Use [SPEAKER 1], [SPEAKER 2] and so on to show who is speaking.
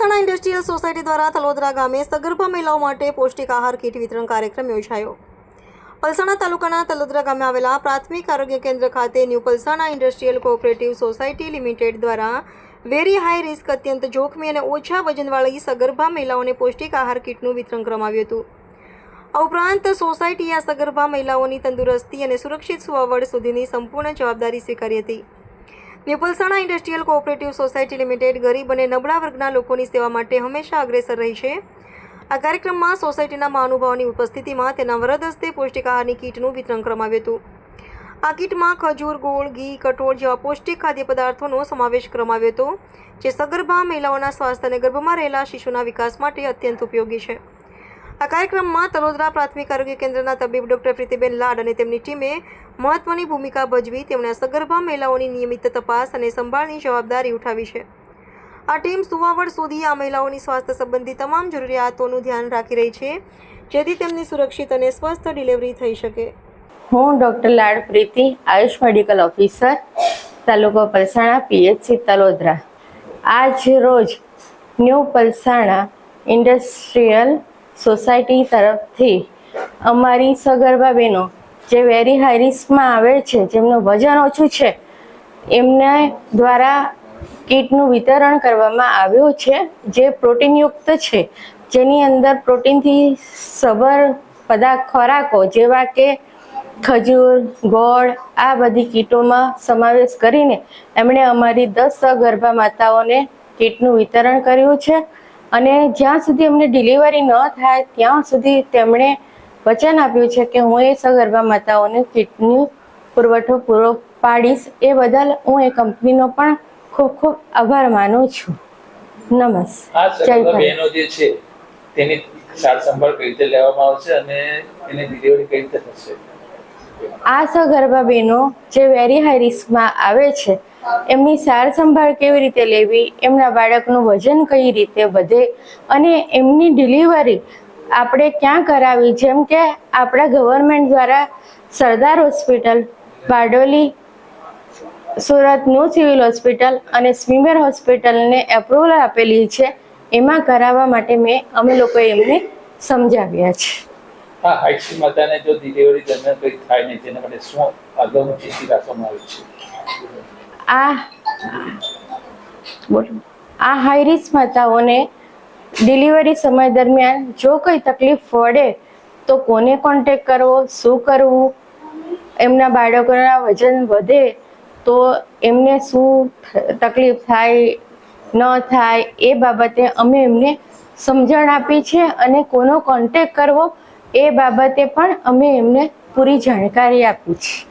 [SPEAKER 1] Industrial society દ્વારા તલોદરા ગામે સગર્ભા મહિલાઓ માટે પૌષ્ટિક આહાર કીટ વિતરણ કાર્યક્રમ યોજાયો. પલસાણા તાલુકાના તલોદરા ગામે આવેલા પ્રાથમિક આરોગ્ય કેન્દ્ર ખાતે new Palsana industrial cooperative society limited દ્વારા વેરી હાઈ રિસ્ક અત્યંત જોખમી અને ઓછા વજનવાળી સગર્ભા મહિલાઓને પૌષ્ટિક આહાર કીટનું વિતરણ કરવામાં આવ્યું હતું. આ ઉપરાંત સોસાયટીએ આ સગર્ભા મહિલાઓની તંદુરસ્તી અને સુરક્ષિત સુવાવડ સુધીની સંપૂર્ણ જવાબદારી સ્વીકારી હતી. ન્યુપલસાણા ઇન્ડસ્ટ્રીયલ કોઓપરેટિવ સોસાયટી લિમિટેડ ગરીબ અને નબળા વર્ગના લોકોની સેવા માટે હંમેશા અગ્રેસર રહી છે. આ કાર્યક્રમમાં સોસાયટીના મહાનુભાવોની ઉપસ્થિતિમાં તેના વરદ હસ્તે પૌષ્ટિક આહારની કીટનું વિતરણ કરવામાં આવ્યું હતું. આ કીટમાં ખજૂર, ગોળ, ઘી, કઠોળ જેવા પૌષ્ટિક ખાદ્ય પદાર્થોનો સમાવેશ કરવામાં આવ્યો હતો, જે સગર્ભા મહિલાઓના સ્વાસ્થ્ય અને ગર્ભમાં રહેલા શિશુના વિકાસ માટે અત્યંત ઉપયોગી છે. આ કાર્યક્રમમાં તલોદરા પ્રાથમિક આરોગ્ય કેન્દ્રના તબીબ ડોક્ટર પ્રીતિબેન લાડ અને તેમની ટીમે મહત્વની ભૂમિકા ભજવી તેમણે સગર્ભા મહિલાઓની નિયમિત તપાસ અને સંભાળની જવાબદારી ઉઠાવી છે. આ ટીમ સુવાવડ સુધી આ મહિલાઓની સ્વાસ્થ્ય સંબંધી તમામ જરૂરિયાતોનું ધ્યાન રાખી રહી છે, જેથી તેમની સુરક્ષિત અને સ્વસ્થ ડિલિવરી થઈ શકે.
[SPEAKER 2] હું ડૉક્ટર લાડ પ્રીતિ, આયુષ મેડિકલ ઓફિસર, તાલુકો પલસાણા, પીએચસી તલોદરા. આજ રોજ ન્યૂ પલસાણા ઇન્ડસ્ટ્રીયલ સોસાયટી તરફથી અમારી સગર્ભા બહેનો જે વેરી હાઈ રિસ્કમાં આવે છે, જેમનું વજન ઓછું છે, એમને દ્વારા કીટનું વિતરણ કરવામાં આવ્યું છે, જે પ્રોટીનયુક્ત છે, જેની અંદર પ્રોટીનથી સભર પદાર્થ ખોરાકો જેવા કે ખજૂર, ગોળ, આ બધી કીટોમાં સમાવેશ કરીને એમણે અમારી દસ સગર્ભા માતાઓને કીટનું વિતરણ કર્યું છે. અને જ્યાં સુધી અમને ડિલિવરી ન થાય ત્યાં સુધી તેમણે વચન આપ્યું છે કે હું એ સગર્ભા માતાઓને કીટનું પુરવઠો પૂરો પાડીશ. એ બદલ હું એ કંપનીનો પણ ખૂબ ખૂબ આભાર માનું છું.
[SPEAKER 3] નમસ્કાર
[SPEAKER 2] જય
[SPEAKER 3] બહેનો જે છે તેની સાર સંભાળ કઈ રીતે લેવામાં આવશે અને એની ડિલિવરી કઈ રીતે થશે?
[SPEAKER 2] આ સગર્ભા બહેનો જે વેરી હાઈ રિસ્કમાં આવે છે એમની સાર સંભાળ કેવી રીતે લેવી, એમના બાળકનું વજન કઈ રીતે વધે અને એમની ડિલિવરી આપણે ક્યાં કરાવી? જેમ કે આપણા ગવર્મેન્ટ દ્વારા Sardar hospital Bardoli Surat new civil hospital અને સ્મીમેર હોસ્પિટલને એપ્રુવલ આપેલી છે. એમાં કરાવવા માટે મેં અમે લોકોએ એમને સમજાવ્યા છે.
[SPEAKER 3] જો ડિલિવરી દરમિયાન કંઈ થાય નહીં, તેના માટે શું આગળનું ચેતી રાખવામાં આવી છે?
[SPEAKER 2] આ આ હાઈ રિસ્ક માતાઓને ડિલિવરી સમય દરમિયાન જો કોઈ તકલીફ પડે તો કોને કોન્ટેક કરવો, શું કરવું, એમના બાળકોના વજન વધે તો એમને શું તકલીફ થાય, ન થાય એ બાબતે અમે એમને સમજણ આપી છે અને કોનો કોન્ટેક કરવો એ બાબતે પણ અમે એમને પૂરી જાણકારી આપી છે.